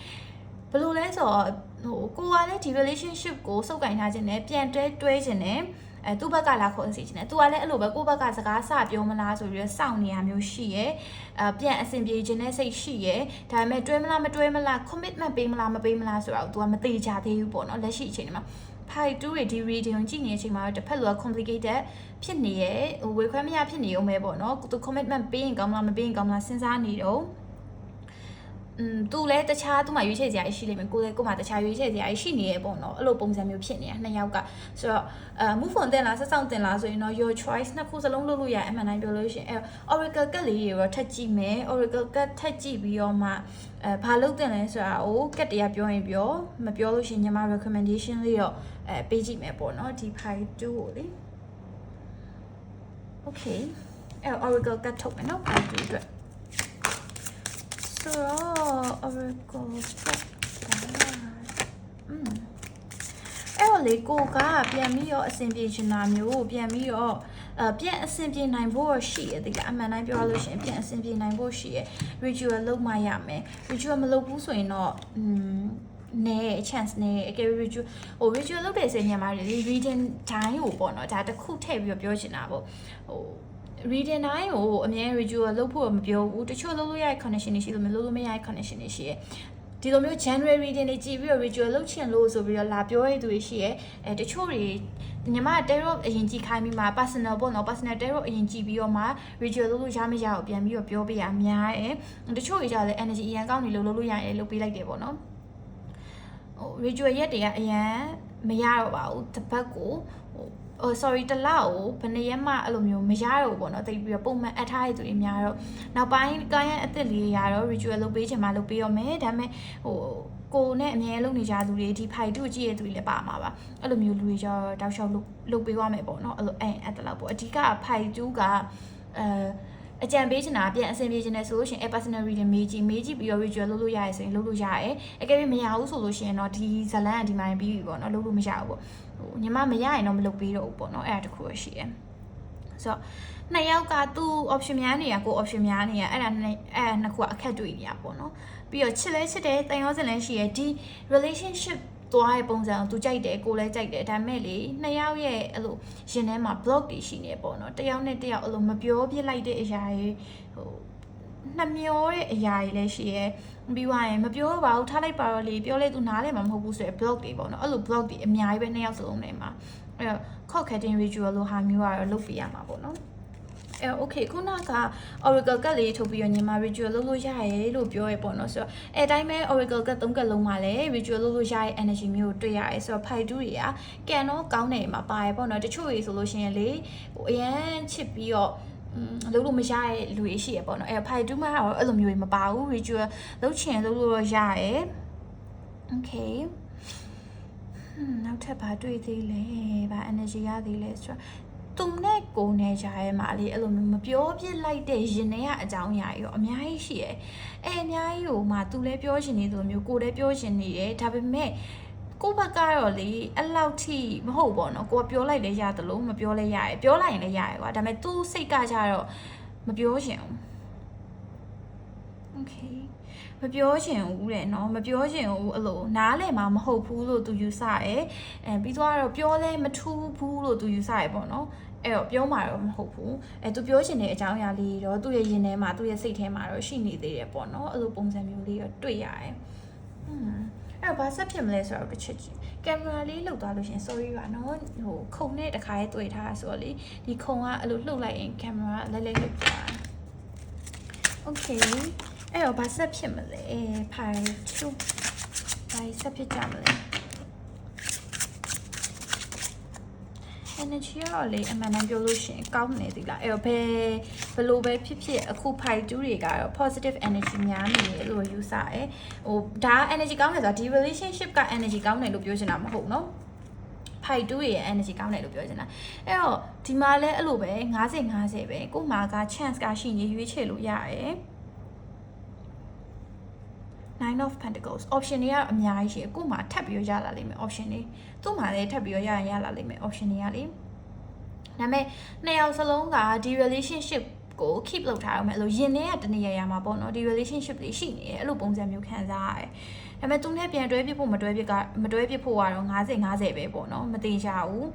ဘယ်လိုလဲဆိုတော့ဟိုကိုကလည်းဒီ relationship ကိုစုပ်ကင်ထားခြင်းနဲ့ပြန်တွဲတွဲခြင်းနဲ့ အဲသူ့ဘက်ကလာခေါ်စီခြင်းနဲ့သူကလည်းအဲ့လိုပဲကိုယ့်ဘက်ကစကားစပြောမလားဆိုပြီးတော့စောင့်နေရမျိုးရှိရယ်အဲပြန်အဆင်ပြေခြင်းနဲ့စိတ်ရှိရယ်ဒါပေမဲ့တွဲမလားမတွဲမလား commitment ပေးမလားမပေးမလားဆိုတော့ तू ကမသေးချသေးဘူးပေါ့နော်လက်ရှိအချိန်မှာ pi 2တွေဒီ reading ကြည့်နေတဲ့အချိန်မှာတော့တစ်ဖက်လူက complicated ဖြစ်နေရဲ့ဟိုဝေခွဲမရဖြစ်နေအောင်ပဲပေါ့နော်သူ commitment ပေးရင်ကောင်းမလားမပေးရင်ကောင်းမလားစဉ်းစားနေတော့ อืมသူလည်းတခြားသူ့မှာရွေးချယ်စရာရှိလိမ့်မယ်ကိုယ်လည်းကိုယ်မှာတခြားရွေးချယ်စရာရှိနေရဲ့ပေါ့နော်အဲ့လိုပုံစံမျိုးဖြစ်နေတာနှစ်ယောက်ကဆိုတော့အဲ move on တင်လားဆက်ဆောင်တင်လားဆိုရင်တော့ your choice နှစ်ခုစလုံးလုပ်လို့ရအမှန်တိုင်းပြောလို့ရှိရင်အဲ oracle ကတ်လေးတွေရောထပ်ကြည့်မယ် oracle ကတ်ထပ်ကြည့်ပြီးတော့မှအဲဘာလုပ်တင်လဲဆိုတာကိုကတ်တရားပြောရင်ပြောမပြောလို့ရှိရင်ညီမ recommendation လေးတော့အဲပေးကြည့်မယ်ပေါ့နော်ဒီ pi 2ကိုလေ okay အဲ oracle ကတ်ထုတ်မယ်နော် pi 2အတွက် ဆိုတော့ oracle spread อืมအဲ့တော့လေကိုကပြန်ပြီးတော့အဆင်ပြေချင်တာမျိုးပြန်ပြီးတော့အပြန်အဆင်ပြေနိုင်ဖို့ရှိရတဲ့ကအမှန်တိုင်းပြောလို့ရှိရင်ပြန်အဆင်ပြေနိုင်ဖို့ရှိရ ritual လုပ်မှရမယ် ritual မလုပ်ဘူးဆိုရင်တော့อืม နဲ chance နဲအကယ် ritual ဟို ritual လုပ်တဲ့စင်ညမှာလေ reading time ကိုပေါ့နော်ဒါတစ်ခုထည့်ပြီးတော့ပြောချင်တာပေါ့ဟို reading time ကိုအမြဲ ritual လုပ်ဖို့မပြောဘူးတချို့လုပ်လို့ရတဲ့ connection တွေရှိလို့မလုပ်လို့မရတဲ့ connection တွေရှိရဲ့ဒီလိုမျိုး January reading တွေကြည့်ပြီးတော့ ritual လုပ်ချင်လို့ဆိုပြီးတော့လာပြောရတဲ့သူတွေရှိရဲ့အဲတချို့တွေညီမ tarot အရင်ကြည့်ခိုင်းပြီးမှ personal ပေါ့နော် personal tarot အရင်ကြည့်ပြီးတော့မှ ritual လုပ်လို့ရမရအောင်ပြန်ပြီးတော့ပြောပေးရအများရဲ့တချို့တွေကြလည်း energy အရန်ကောင်းနေလို့လုပ်လို့ရရင်လုပ်ပေးလိုက်တယ်ပေါ့နော်ဟို ritual ရက်တွေကအရန်မရတော့ပါဘူးတစ်ပတ်ကိုဟို ဟို sorry တစ်လကိုဘယ်နှစ်ရက်မှအဲ့လိုမျိုးမရတော့ဘူးပေါ့နော်တိတ်ပြီးတော့ပုံမှန်အပ်ထားတဲ့သူတွေများတော့နောက်ပိုင်း client အစ်စ်လေးရတော့ ritual လုပ်ပေးချင်မှလုပ်ပေးရမယ်ဒါပေမဲ့ဟိုကိုနဲ့အမြဲလုပ်နေကြသူတွေဒီဖိုက်တူကြည့်ရတဲ့သူတွေလည်းပါမှာပါအဲ့လိုမျိုးလူတွေကျတော့တောက်လျှောက်လုပ်လုပ်ပေးရမယ်ပေါ့နော်အဲ့လိုအဲ့အဲ့တလောက်ပေါ့အဓိကဖိုက်တူကအဲအကြံပေးချင်တာပြန်အဆင်ပြေချင်တယ်ဆိုလို့ရှိရင် personal reading မေးကြည့်မေးကြည့်ပြီးတော့ ritual လုပ်လို့ရရဆိုရင်လုပ်လို့ရတယ်အကယ်၍မရဘူးဆိုလို့ရှိရင်တော့ဒီဇလန်ကဒီမှာပြီးပြီပေါ့နော်လုပ်လို့မရဘူးပေါ့ ဟိုညီမမရရင်တော့မလုပ်ပေးတော့ဘူးပေါ့နော်အဲ့ဒါတခုရရှိတယ်ဆိုတော့နှစ်ယောက်ကသူ့ option များနေရကို option များနေရအဲ့ဒါနှစ်အဲ့ဒါနှစ်ခုကအခက်တွေ့နေရပေါ့နော်ပြီးတော့ချစ်လဲချစ်တယ်တန်ရောစင်လဲရှိရဒီ relationship သွားတဲ့ပုံစံကိုသူကြိုက်တယ်ကိုလည်းကြိုက်တယ်ဒါပေမဲ့လေနှစ်ယောက်ရဲ့အဲ့လိုရင်ထဲမှာ block တွေရှိနေပေါ့နော်တယောက်နဲ့တယောက်အဲ့လိုမပြောပြလိုက်တဲ့အရာတွေဟို နှမျောတဲ့အရာတွေလည်းရှိရဲပြီးသွားရင်မပြောတော့ပါဘူးထားလိုက်ပါတော့လေပြောလဲသူနားလဲမှာမဟုတ်ဘူးဆိုရယ် block တွေပေါ့နော်အဲ့လို block တွေအများကြီးပဲနှစ်ယောက်စလုံးနေမှာအဲ့တော့ cock cutting ritual လို့ဟာမျိုးကတော့လုပ်ပြရမှာပေါ့နော်အဲ okay ခုနက oracle ကတ်လေးထုတ်ပြီးတော့ညီမ ritual လုပ်လို့ရရဲလို့ပြောရပေါ့နော်ဆိုတော့အဲအတိုင်းပဲ oracle ကတ်၃ကတ်လုံးမှာလည်း ritual လုပ်လို့ရရဲ့ energy မျိုးကိုတွေ့ရတယ်ဆိုတော့ fight 2တွေကကန်တော့ကောင်းတယ်မှာပါရပေါ့နော်တချို့တွေဆိုလို့ရှိရင်လေဟိုအရန်ချစ်ပြီးတော့ လုံးလို့မရတဲ့လူတွေရှိရပေါ့နော်အဲဖိုက်တူးမှာတော့အဲ့လိုမျိုးတွေမပါဘူး ritual လုပ်ချင်လုပ်လို့ရရဲ okay နောက်ထပ်ဘာတွေ့သေးလဲဘာ energy ရသေးလဲဆိုတော့သူနဲ့ကိုနဲ့ကြားရဲမှာလေအဲ့လိုမျိုးမပြောပြလိုက်တဲ့ရင်ထဲကအကြောင်းအရာကြီးရောအများကြီးရှိရဲအဲအများကြီးဟိုမှာသူလည်းပြောချင်နေသူမျိုးကိုလည်းပြောချင်နေတယ်ဒါပေမဲ့ ကိုဘက်ကတော့လေအဲ့လောက်ထိမဟုတ်ပေါ့နော်ကိုကပြောလိုက်လဲရတယ်လို့မပြောလဲရတယ်ပြောလိုက်ရင်လည်းရတယ်ကွာဒါပေမဲ့သူစိတ်ကကြတော့မပြောချင်ဘူး okay မပြောချင်ဘူးတဲ့နော်မပြောချင်ဘူးအဲ့လိုနားလည်မှာမဟုတ်ဘူးလို့သူယူဆတယ်အဲပြီးတော့တော့ပြောလဲမထူးဘူးလို့သူယူဆတယ်ပေါ့နော်အဲ့တော့ပြောမှာတော့မဟုတ်ဘူးအဲသူပြောချင်တဲ့အကြောင်းအရာလေးတော့သူ့ရဲ့ရင်ထဲမှာသူ့ရဲ့စိတ်ထဲမှာတော့ရှိနေသေးတယ်ပေါ့နော်အဲ့လိုပုံစံမျိုးလေးတော့တွေ့ရတယ်ဟွန်း အဲ့တော့ဘာဆက်ဖြစ်မလဲဆိုတော့တစ်ချက်ချင်းကင်မရာလေးလောက်သွားလို့ရှရင် sorry ပါနော်ဟိုခုံနဲ့တခါရဲတွေ့ထားတာဆိုတော့လေဒီခုံကအဲ့လိုလှုပ်လိုက်ရင်ကင်မရာလဲလဲလှုပ်သွား okay အဲ့တော့ဘာဆက်ဖြစ်မလဲဖိုင်2ဘာဆက်ဖြစ်ကြမလဲ energy ရောလေအမှန်တမ်းပြောလို့ရှိရင်ကောင်းနေသီလားအဲ့တော့ဘယ်ဘလို့ပဲဖြစ်ဖြစ်အခုဖိုင်2တွေကတော့ positive energy များနေတယ်လို့ယူဆရယ်ဟိုဒါ energy ကောင်းတယ်ဆိုတာဒီ relationship က energy ကောင်းတယ်လို့ပြောချင်တာမဟုတ်နော်ဖိုက်တူရဲ့ energy ကောင်းတယ်လို့ပြောချင်တာအဲ့တော့ဒီမှာလဲအဲ့လိုပဲ90 50ပဲကို့မှာက chance ကရှိနေရွေးချယ်လို့ရတယ် nine of pentacles option တွေကတော့အများကြီးရှိတယ်ကို့မှာထပ်ပြီးရလာလိမ့်မယ် option တွေသူ့မှာလည်းထပ်ပြီးရရင်ရလာလိမ့်မယ် option တွေကလေဒါပေမဲ့နှစ်ယောက်စလုံးကဒီ relationship ကို keep လုပ်ထားအောင်မယ်အဲ့လိုရင်ထဲကတနေရာရာမှာပေါ့နော်ဒီ relationship တွေရှိနေတယ်အဲ့လိုပုံစံမျိုးခံစားရတယ်ဒါပေမဲ့သူနဲ့ပြန်တွဲပြဖို့မတွဲပြကမတွဲပြဖို့ကတော့90 50ပဲပေါ့နော်မသေးချဘူး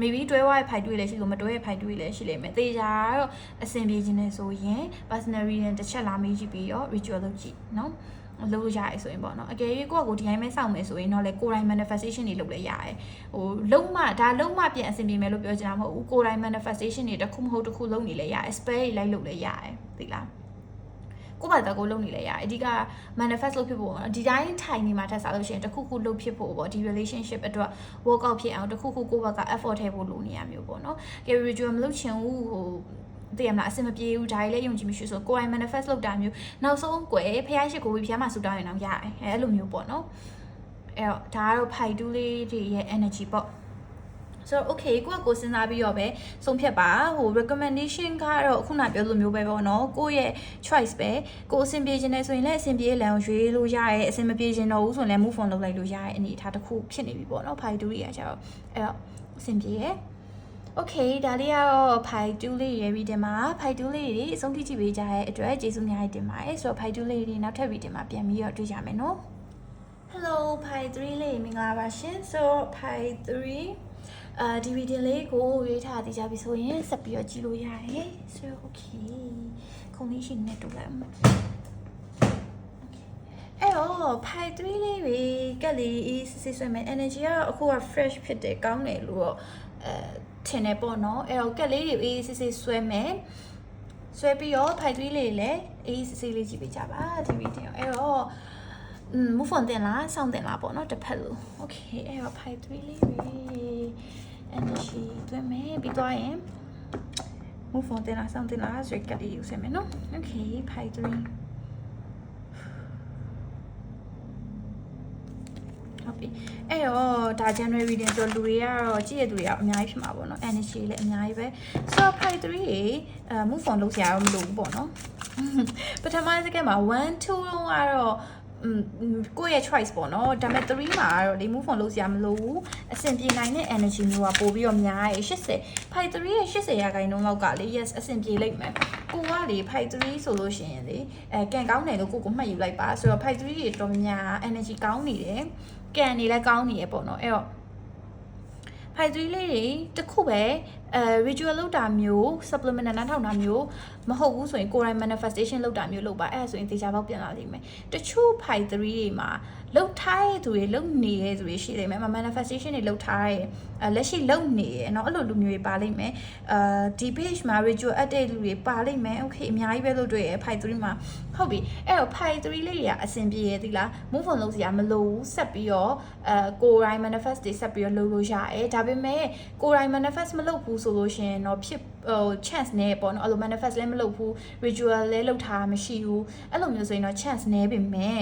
maybe တွဲဝိုင်းဖိုက်တွေးလည်းရှိလို့မတွဲဖိုက်တွေးလည်းရှိလိမ့်မယ်တေချာကတော့အဆင်ပြေခြင်းနဲ့ဆိုရင် personal reading တစ်ချက်လာမေးကြည့်ပြီးတော့ ritual လုပ်ကြည့်နော် လုပ်လို့ရရဲဆိုရင်ပေါ့နော်အကယ်၍ကိုယ့်ကိုဒီတိုင်းပဲစောင့်မယ်ဆိုရင်တော့လေကိုယ်တိုင် manifestation တွေလုပ်လဲရတယ်ဟိုလုံးမဒါလုံးမပြန်အဆင်ပြေမယ်လို့ပြောချင်တာမဟုတ်ဘူးကိုယ်တိုင် manifestation တွေတစ်ခုမဟုတ်တစ်ခုလုပ်နေလဲရတယ် spell တွေလိုက်လုပ်လဲရတယ်သိလားကိုယ့်ဘာသာကိုလုပ်နေလဲရတယ်အဓိက manifest လုပ်ဖြစ်ဖို့ပေါ့နော်ဒီတိုင်းထိုင်နေမှာထက်စားလို့ရှိရင်တစ်ခုခုလုပ်ဖြစ်ဖို့ပေါ့ဒီ relationship အတွက် work out ဖြစ်အောင်တစ်ခုခုကိုယ့်ဘက်က effort ထည့်ဖို့လိုနေရမျိုးပေါ့နော် carry ritual မလုပ်ချင်ဘူးဟို တည်ရမလားအဆင်မပြေဘူးဒါကြီးလည်းယုံကြည်မရှိဆိုကိုယ်တိုင် manifest လုပ်တာမျိုးနောက်ဆုံးကွယ်ဖះရှိကိုပြီးဖះမှာဆူတောင်းရင်တော့ရတယ်အဲအဲ့လိုမျိုးပေါ့နော်အဲ့တော့ဒါကတော့ဖိုက်တူးလေးတွေရဲ့ energy ပေါ့ဆိုတော့ okay ကိုကကိုစဉ်းစားပြီးတော့ပဲဆုံးဖြတ်ပါဟို recommendation ကတော့ခုနပြောလိုမျိုးပဲပေါ့နော်ကိုယ့်ရဲ့ choice ပဲကိုအဆင်ပြေခြင်းနဲ့ဆိုရင်လည်းအဆင်ပြေလမ်းကိုရွေးလို့ရရဲအဆင်မပြေခြင်းတော့ဘူးဆိုရင်လည်း move on လုပ်လိုက်လို့ရရဲအနေအထားတစ်ခုဖြစ်နေပြီပေါ့နော်ဖိုက်တူးတွေကကျတော့အဲ့တော့အဆင်ပြေရဲ့ Okay ဒါလေးကတော့ဖိုင်တူးလေးရဲ့ reading မှာဖိုင်တူးလေးတွေအဆုံးထိကြည့်ပေးကြတဲ့အတွက်ကျေးဇူးအများကြီးတင်ပါတယ်ဆိုတော့ဖိုင်တူးလေးတွေနောက်ထပ် reading မှာပြန်ပြီးတော့တွေ့ကြမယ်နော် Hello pi 3လေးမင်္ဂလာပါရှင် so pi 3အာဒီဗီဒီယိုလေးကိုရွေးထားတည်ကြပြီဆိုရင်ဆက်ပြီးတော့ကြည့်လို့ရတယ် so okay ခုံလေးရှိနေတူလိုက်အောင်အဲ့တော့ pi 3လေးတွေကက်လေးအေးစစ်စစ်ဆွဲမယ် energy ကတော့အခုက fresh ဖြစ်တယ်ကောင်းတယ်လို့တော့အဲ ထင်တယ်ပေါ့နော်အဲ့တော့ကက်လေးတွေအေးစစ်စစ်ဆွဲမယ်ဆွဲပြီးတော့ pi 3လေးတွေလည်းအေးစစ်စစ်လေးကြည့်ပေးကြပါဒီဗီဒီယိုအဲ့တော့อืม move on တင်လားစောင့်တင်လားပေါ့နော်တစ်ဖက်လို့ okay အဲ့တော့ pi 3လေးတွေ energy သွင်းမယ်ပြီးသွားရင် move on တင်လားစောင့်တင်လားဆိုရကလေးယူစမယ်နော် okay pi 3 ဟုတ်ပြီအဲ့တော့ဒါ January reading ဆိုလူတွေကတော့ကြည့်ရသူတွေကအများကြီးဖြစ်မှာပေါ့နော် energy လည်းအများကြီးပဲ so pi 3ရေအဲ move on လုပ်စရာတော့မလိုဘူးပေါ့နော်ပထမစကမှာ1 2ကတော့อืม ကိုယ့်ရဲ့ choice ပေါ့နော်ဒါပေမဲ့3မှာကတော့လေ move on လုပ်စရာမလိုဘူးအဆင်ပြေနိုင်တဲ့ energy မျိုးကပို့ပြီးတော့များရ80 pi 3ရဲ့80ရာခိုင်နှုန်းလောက်ကလေ yes အဆင်ပြေလိမ့်မယ်ကိုကလေ pi 3ဆိုလို့ရှိရင်လေအဲကန်ကောင်းတယ်လို့ကိုကိုမှတ်ယူလိုက်ပါဆိုတော့ pi 3တွေတော်များ energy ကောင်းနေတယ်ကန်နေလည်းကောင်းနေရပေါ့နော်အဲ့တော့ pi 3လေးတွေတခုပဲအဲ ritual လောက်တာမျိုး supplement နားထောင်တာမျိုးမဟုတ်ဘူးဆိုရင်ကိုယ်တိုင် manifestation လောက်တာမျိုးလုပ်ပါအဲ့ဒါဆိုရင်သေချာပေါက်ပြန်လာလိမ့်မယ်တချို့ pi 3တွေမှာလောက်ထားတဲ့သူတွေလောက်နေတဲ့သူတွေရှိလိမ့်မယ် manifestation တွေလောက်ထားတဲ့အဲလက်ရှိလောက်နေရယ်เนาะအဲ့လိုလူမျိုးတွေပါလိမ့်မယ်အာဒီ page မှာ ritual update လူတွေပါလိမ့်မယ် okay အများကြီးပဲလို့တွေ့ရယ် pi 3မှာဟုတ်ပြီအဲ့တော့ pi 3လေးတွေကအဆင်ပြေရသီလား move on လုပ်စရာမလိုဘူးဆက်ပြီးတော့အဲကိုယ်တိုင် manifest တွေဆက်ပြီးတော့လုပ်လို့ရတယ်ဒါပေမဲ့ကိုယ်တိုင် manifest မလုပ်ဘူး ဆိုလို့ရှိရင်တော့ဖြစ်ဟို chance နဲ့ပေါ့နော်အဲ့လို manifest လည်းမလုပ်ဘူး ritual လည်းလုပ်ထားမရှိဘူးအဲ့လိုမျိုးဆိုရင်တော့ chance နည်းပေမဲ့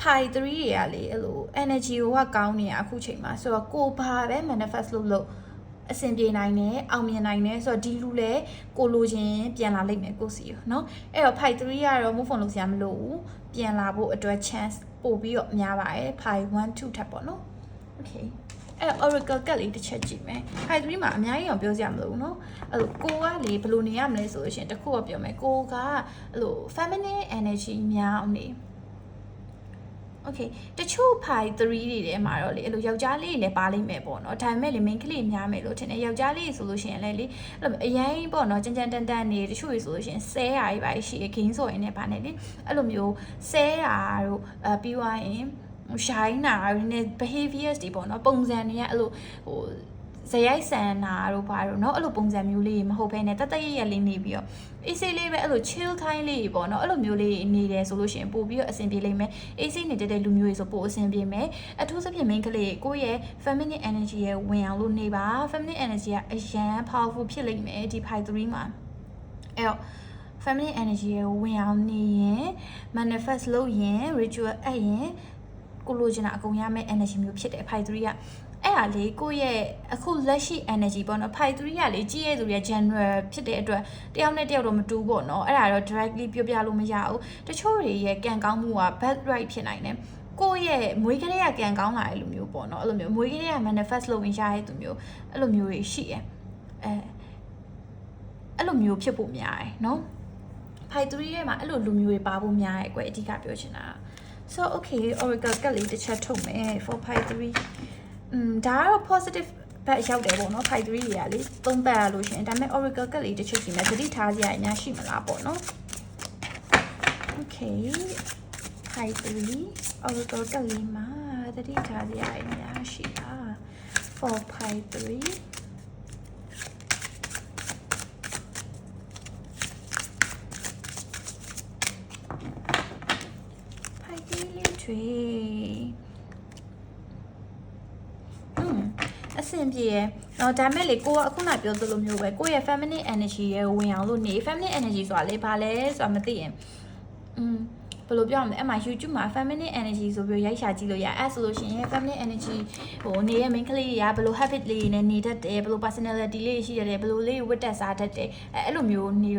pi 3တွေကလေအဲ့လို energy ကိုကကောင်းနေတာအခုချိန်မှာဆိုတော့ကိုဘာပဲ manifest လုပ်လို့အဆင်ပြေနိုင်တယ်အောင်မြင်နိုင်တယ်ဆိုတော့ဒီလူလဲကိုလိုချင်ပြန်လာလိမ့်မယ်ကိုစီရောเนาะအဲ့တော့ pi 3ကတော့ move on လုပ်စရာမလိုဘူးပြန်လာဖို့အတွက် chance ပို့ပြီးတော့များပါတယ် pi 1 2ထပ်ပေါ့เนาะ okay အဲ့ oracle ကတ်လေးတစ်ချက်ကြည့်မယ် pi 3မှာအများကြီးအောင်ပြောစရာမလိုဘူးเนาะအဲ့လိုကိုကလေဘယ်လိုနေရမလဲဆိုလို့ရှိရင်တခုတော့ပြောမယ်ကိုကအဲ့လို feminine energy များအောင်နေ okay တချို့ pi 3တွေထဲမှာတော့လေအဲ့လိုယောက်ျားလေးတွေလည်းပါလိမ့်မယ်ပေါ့နော်ဒါပေမဲ့လေ main ကလေးများမယ်လို့ထင်တယ်ယောက်ျားလေးဆိုလို့ရှိရင်လည်းလေအဲ့လိုအရင်ပေါ့နော်ကြမ်းကြမ်းတန်တန်နေတချို့တွေဆိုလို့ရှိရင်ဆဲရာကြီးပါရှိရ gain ဆိုရင်လည်းဗာနေလေအဲ့လိုမျိုးဆဲရာတို့အပြီးသွားရင် ရှိုင်းနာတွေနဲ့ behaviors တွေပေါ့နော်ပုံစံတွေကအဲ့လိုဟိုဇရိုက်ဆန်နာတို့ဘာတို့เนาะအဲ့လိုပုံစံမျိုးလေးမဟုတ်ဘဲနဲ့တတရရလေးနေပြီးတော့အေးဆေးလေးပဲအဲ့လို chill ခိုင်းလေးပေါ့เนาะအဲ့လိုမျိုးလေးနေတယ်ဆိုလို့ရှိရင်ပို့ပြီးတော့အဆင်ပြေလိမ့်မယ်အေးဆေးနေတဲ့လူမျိုးတွေဆိုပို့အဆင်ပြေမယ်အထူးသဖြင့် main ကလေးကိုယ့်ရဲ့ feminine energy ရဲ့ဝင်အောင်လို့နေပါ feminine energy ကအရန် powerful ဖြစ်လိမ့်မယ်ဒီ pi 3မှာအဲ့တော့ feminine energy ရဲ့ဝင်အောင်နေရင် manifest လုပ်ရင် ritual အဲ့ရင် ကိုလိုချင်တာအကုန်ရမယ့် energy မျိုးဖြစ်တယ် pi 3ကအဲ့ဒါလေကိုယ့်ရဲ့အခုလက်ရှိ energy ပေါ့နော် pi 3ကလေကြည့်ရသူရဲ့ general ဖြစ်တဲ့အတွက်တယောက်နဲ့တယောက်တော့မတူပေါ့နော်အဲ့ဒါတော့ directly ပြောပြလို့မရဘူးတချို့တွေရဲ့ကံကောင်းမှုက bad right ဖြစ်နိုင်တယ်ကိုယ့်ရဲ့မွေးကလေးကကံကောင်းလာတဲ့လူမျိုးပေါ့နော်အဲ့လိုမျိုးမွေးကလေးက manifest လုပ်ရင်ရတဲ့သူမျိုးအဲ့လိုမျိုးတွေရှိရယ်အဲအဲ့လိုမျိုးဖြစ်ဖို့များတယ်နော် pi 3ရဲ့မှာအဲ့လိုလူမျိုးတွေပါဖို့များတယ်ကွယ်အဓိကပြောချင်တာ so okay oracle ကလေးတစ်ချက်ထုတ်မယ် for pi 3อืมဒါကတော့ positive ဘက်ရောက်တယ်ပေါ့နော် pi 3တွေကလေသုံးပတ်ရလို့ရှင်ဒါပေမဲ့ oracle ကလေးတစ်ချက်ကြည့်မယ်သတိထားစရာအများရှိမလားပေါ့နော် okay pi 3 oracle ကလေးမှာသတိထားစရာအများရှိတာ for pi 3ဖိုက် ရွှေအဆင်ပြေရယ်။အော်ဒါမဲ့လေကိုကအခုနပြောသလိုမျိုးပဲကိုရဲ့ feminine energy ရဲ့ဝင်အောင်လို့နေ feminine energy ဆိုတာလေဘာလဲဆိုတာမသိရင်။อืม ဘယ်လိုပြောရမလဲအမှ YouTube မှာ feminine energy ဆိုပြီးရိုက်ရှာကြည့်လို့ရအဲ့ဆိုလို့ရှိရင် feminine energy ဟိုနေရဲ့ main ကလေးတွေကဘယ်လို habit လေးတွေနဲ့နေတတ်တယ်ဘယ်လို personality လေးတွေရှိရတယ်ဘယ်လိုလေးဝတ်တက်စားတတ်တယ်အဲအဲ့လိုမျိုးနေ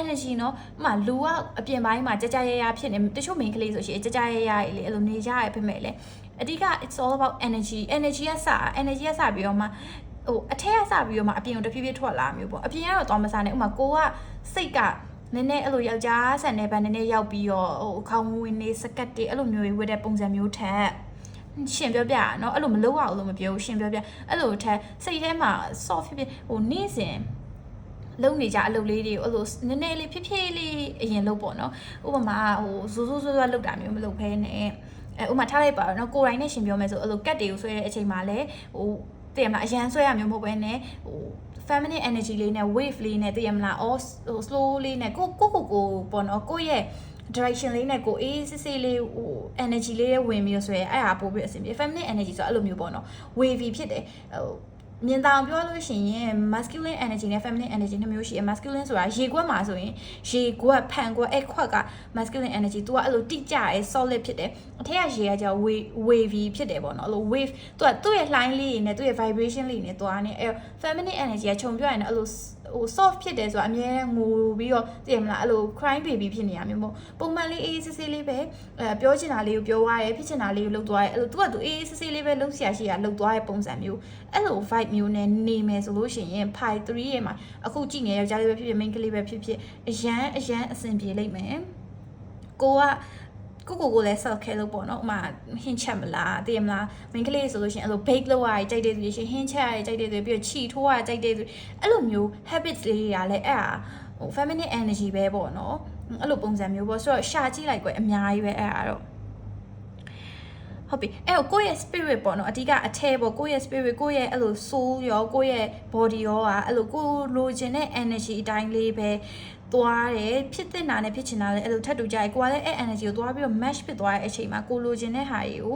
energy เนาะအမှလူကအပြင်ပိုင်းမှာကြကြရရဖြစ်နေတချို့ main ကလေးဆိုရှင်ကြကြရရလေအဲ့လိုနေကြရဖြစ်မဲ့လေအဓိက it's all about energy energy ကစ energy ကစပြီးတော့မှဟိုအထက်ကစပြီးတော့မှအပြင်ကိုတဖြည်းဖြည်းထွက်လာမျိုးပေါ့အပြင်ကတော့သွားမစားနဲ့ဥပမာကိုကစိတ်က နည်းနည်းအဲ့လိုယောက်ျားဆန်တဲ့ဘန်နည်းနည်းရောက်ပြီးတော့ဟိုခေါင်းဝင်နေစကတ်တွေအဲ့လိုမျိုးတွေဝတ်တဲ့ပုံစံမျိုးထက်ရှင်ပြောပြရနော်အဲ့လိုမလုပ်ရအောင်လို့မပြောဘူးရှင်ပြောပြအဲ့လိုထက်စိတ်ထဲမှာ soft ဖြစ်ဖြစ်ဟိုနေ့စဉ်လုံနေကြအလုပ်လေးတွေကိုအဲ့လိုနည်းနည်းလေးဖြည်းဖြည်းလေးအရင်လုပ်ပေါ့နော်ဥပမာဟိုဇိုးဇိုးဇိုးဇိုးလုပ်တာမျိုးမလုပ်ဘဲနဲ့အဲဥပမာထားလိုက်ပါတော့နော်ကိုယ်တိုင်နဲ့ရှင်ပြောမယ်ဆိုအဲ့လိုကတ်တွေကိုဆွဲတဲ့အချိန်မှာလည်းဟို တည်မလားအရန်ဆွဲရမျိုးမဟုတ်ဘဲနဲ့ဟို feminine energy လေးနဲ့ wave လေးနဲ့တည်ရမလား or ဟို slow လေးနဲ့ကိုကိုကိုကိုပေါ့နော်ကိုရဲ့ direction လေးနဲ့ကိုအေးစစ်စစ်လေးဟို energy လေးတွေဝင်ပြီးဆိုရင်အဲ့ဟာပို့ပြီးအဆင်ပြေ feminine energy ဆိုတော့အဲ့လိုမျိုးပေါ့နော် wavy ဖြစ်တယ်ဟို မြင်တောင်ပြောလို့ရှိရင် masculine energy နဲ့ feminine energy နှစ်မျိုးရှိတယ် masculine ဆိုတာရေခွက်မှာဆိုရင်ရေခွက်ဖန်ခွက်အဲ့ခွက်က masculine energy သူကအဲ့လိုတိကျရဲ solid ဖြစ်တယ်အထက်ကရေကကြော wavy ဖြစ်တယ်ပေါ့နော်အဲ့လို wave သူကသူ့ရဲ့လှိုင်းလေးတွေနဲ့သူ့ရဲ့ vibration လေးတွေနဲ့သွားနေအဲ့ feminine energy ကခြုံပြောရင်လည်းအဲ့လို ဟို soft ဖြစ်တယ်ဆိုတာအများနဲ့ငိုပြီးတော့သိရမလားအဲ့လို crying baby ဖြစ်နေရမျိုးပေါ့ပုံမှန်လေးအေးအေးဆေးဆေးလေးပဲအဲပြောချင်တာလေးကိုပြောသွားတယ်ဖြစ်ချင်တာလေးကိုလုပ်သွားတယ်အဲ့လိုသူကသူအေးအေးဆေးဆေးလေးပဲလုပ်ဆရာရှိတာလုပ်သွားတဲ့ပုံစံမျိုးအဲ့လို vibe မျိုးနဲ့နေမယ်ဆိုလို့ရှိရင် pi 3ရဲ့မှာအခုကြည့်နေယောက်ျားလေးပဲဖြစ်ဖြစ် main ကလေးပဲဖြစ်ဖြစ်အရန်အရန်အဆင်ပြေလိမ့်မယ်ကိုက ကိုကိုကိုလည်း self care လုပ်ပေါ့နော်ဥမာဟင်းချက်မလားသိရမလား main ကလေးဆိုလို့ရှိရင်အဲ့လို bake လုပ်ရကြိုက်တဲ့သူတွေရှင်ဟင်းချက်ရကြိုက်တဲ့သူတွေပြီးတော့ခြီထိုးရကြိုက်တဲ့သူအဲ့လိုမျိုး habits လေးတွေကလည်းအဲ့ဒါဟို feminine energy ပဲပေါ့နော်အဲ့လိုပုံစံမျိုးပေါ့ဆိုတော့ရှာကြည့်လိုက်ကွယ်အများကြီးပဲအဲ့ဒါတော့ ဟုတ်ပြီအဲ့တော့ကိုယ့်ရဲ့ spirit ပေါ့နော်အဓိကအထဲပေါ့ကိုယ့်ရဲ့ spirit ကိုယ့်ရဲ့အဲ့လို soul ရောကိုယ့်ရဲ့ body ရောอ่ะအဲ့လိုကိုယ်လိုချင်တဲ့ energy အတိုင်းလေးပဲသွားတယ်ဖြစ်တဲ့နာနဲ့ဖြစ်ချင်တာလည်းအဲ့လိုထပ်တူကြိုက်ကိုကလည်းအဲ့ energy ကိုသွားပြီးတော့ match ဖြစ်သွားတဲ့အချိန်မှာကိုလိုချင်တဲ့ဟာတွေကို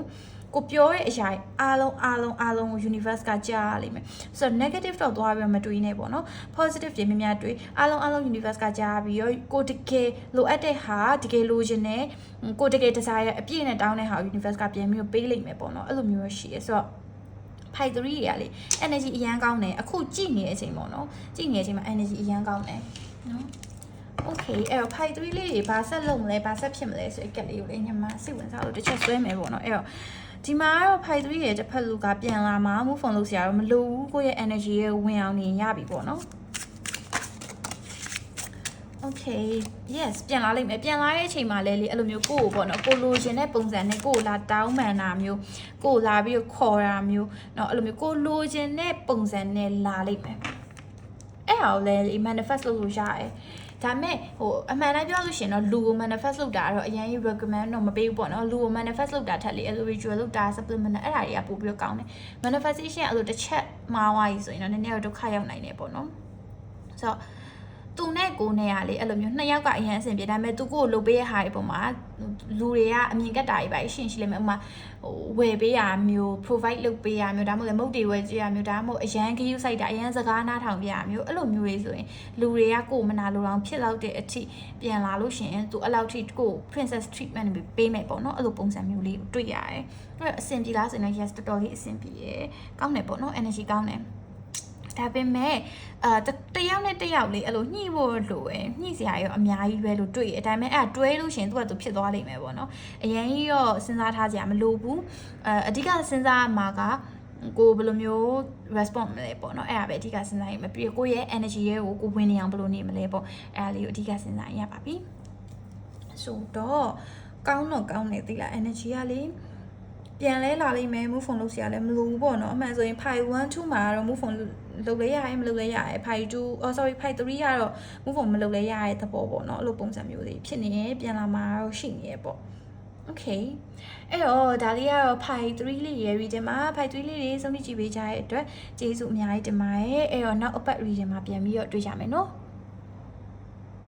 ကိုပြောတဲ့အရာအားလုံးအားလုံးအားလုံးကို universe ကကြားရလိမ့်မယ်ဆိုတော့ negative တော့သွားပြီးတော့မတွေးနဲ့ပေါ့နော် positive တွေများများတွေးအားလုံးအားလုံး universe ကကြားပြီးတော့ကိုတကယ်လိုအပ်တဲ့ဟာတကယ်လိုချင်တဲ့ကိုတကယ် desire အပြည့်နဲ့တောင်းတဲ့ဟာကို universe ကပြန်ပြီးတော့ပေးလိမ့်မယ်ပေါ့နော်အဲ့လိုမျိုးရှိရဆိုတော့ဖိုက်3တွေကလေ energy အရန်ကောင်းတယ်အခုကြည့်နေတဲ့အချိန်ပေါ့နော်ကြည့်နေတဲ့အချိန်မှာ energy အရန်ကောင်းတယ်နော် okay အဲ့တော့ pi 3လေးတွေဘာဆက်လုပ်မလဲဘာဆက်ဖြစ်မလဲဆိုတဲ့ကက်လေးကိုလည်းညမစိတ်ဝင်စားလို့တစ်ချက်ဆွဲမယ်ပေါ့နော်အဲ့တော့ ဒီမှာကတော့ pi 3ရဲ့တစ်ဖက်လူကပြန်လာမှာ move phone လုပ်စရာတော့မလိုဘူးကိုယ့်ရဲ့ energy ရဲ့ဝင်အောင်နေရပြီပေါ့နော် okay yes ပြန်လာလိမ့်မယ်ပြန်လာတဲ့အချိန်မှာလဲလေအဲ့လိုမျိုးကိုယ့်ကိုပေါ့နော်ကိုလိုချင်တဲ့ပုံစံနဲ့ကိုယ်လာတောင်းပန်တာမျိုးကိုလာပြီးတော့ခေါ်တာမျိုးเนาะအဲ့လိုမျိုးကိုလိုချင်တဲ့ပုံစံနဲ့လာလိမ့်မယ်အဲ့ဟာကိုလည်း manifest လုပ်လို့ရတယ် ဒါမဲ့ဟိုအမှန်တမ်းပြောလို့ရှိရင်တော့လူကို manifest လုပ်တာတော့အရင်ကြီး recommend တော့မပေးဘူးပေါ့နော်လူကို manifest လုပ်တာထက်လေအဲ့လို ritual လုပ်တာ supplement အဲ့ဒါတွေကပို့ပြီးတော့ကောင်းတယ် manifestation အဲ့လိုတစ်ချက်မှားသွားပြီဆိုရင်တော့နည်းနည်းတော့ဒုက္ခရောက်နိုင်တယ်ပေါ့နော်ဆိုတော့ သူနဲ့ကိုနဲ့ကလေအဲ့လိုမျိုးနှစ်ယောက်ကအရင်အဆင်ပြေဒါပေမဲ့သူကိုကိုလုပ်ပေးရတဲ့ဟာတွေပုံမှာလူတွေကအမြင်ကက်တာတွေပဲရှင်းရှိလိမ့်မယ်ဥပမာဟိုဝယ်ပေးရမျိုး provide လုပ်ပေးရမျိုးဒါမှမဟုတ်လည်းမုတ်တွေဝယ်ကြည့်ရမျိုးဒါမှမဟုတ်အရန်ခရူးဆိုင်တာအရန်စကားနားထောင်ပြရမျိုးအဲ့လိုမျိုးတွေဆိုရင်လူတွေကကိုယ်မနာလိုအောင်ဖြစ်လောက်တဲ့အထိပြန်လာလို့ရှိရင်သူအဲ့လောက်ထိကို princess treatment တွေပေးမယ်ပေါ့နော်အဲ့လိုပုံစံမျိုးလေးကိုတွေ့ရတယ်အဲ့တော့အဆင်ပြေလားဆိုရင် yes တော်တော်လေးအဆင်ပြေရယ်ကောင်းတယ်ပေါ့နော် energy ကောင်းတယ် ဒါပေမဲ့အာတယောက်နဲ့တယောက်လေးအဲ့လိုညှိဖို့လိုရယ်ညှိစရာရောအများကြီးပဲလို့တွေ့ရအတိုင်းပဲအဲ့တွဲလို့ရှင်သူကသူဖြစ်သွားလိမ့်မယ်ပေါ့နော်အရင်ကြီးရောစဉ်းစားထားကြရမလိုဘူးအဲအဓိကစဉ်းစားမှာကကိုဘယ်လိုမျိုး response မလဲပေါ့နော်အဲ့ဒါပဲအဓိကစဉ်းစားရမယ်ပြီးကိုရဲ့ energy ရဲ့ကိုကိုဝင်နေအောင်ဘယ်လိုနေမလဲပေါ့အဲ့ဒါလေးကိုအဓိကစဉ်းစားရပါပြီဆိုတော့ကောင်းတော့ကောင်းနေသီလား energy ကလေပြန်လဲလာလိမ့်မယ် move phone လုပ်စရာလည်းမလိုဘူးပေါ့နော်အမှန်ဆိုရင် pi 1 2မှာတော့ move phone လုပ်လဲရတယ်မလုပ်လဲရတယ် pi 2 oh sorry pi 3ကတော့ move phone မလုပ်လဲရတဲ့သဘောပေါ့နော်အဲ့လိုပုံစံမျိုးတွေဖြစ်နေရင်ပြန်လာမှာတော့ရှိနေရပေါ့ okay အဲ့တော့ဒါလေးကတော့ pi 3လေးရယ် reading မှာ pi 3လေးတွေစုံကြည့်ပေးကြတဲ့အတွက်ကျေးဇူးအများကြီးတင်ပါတယ်အဲ့တော့နောက်အပတ် reading မှာပြန်ပြီးတော့တွေ့ကြမယ်နော်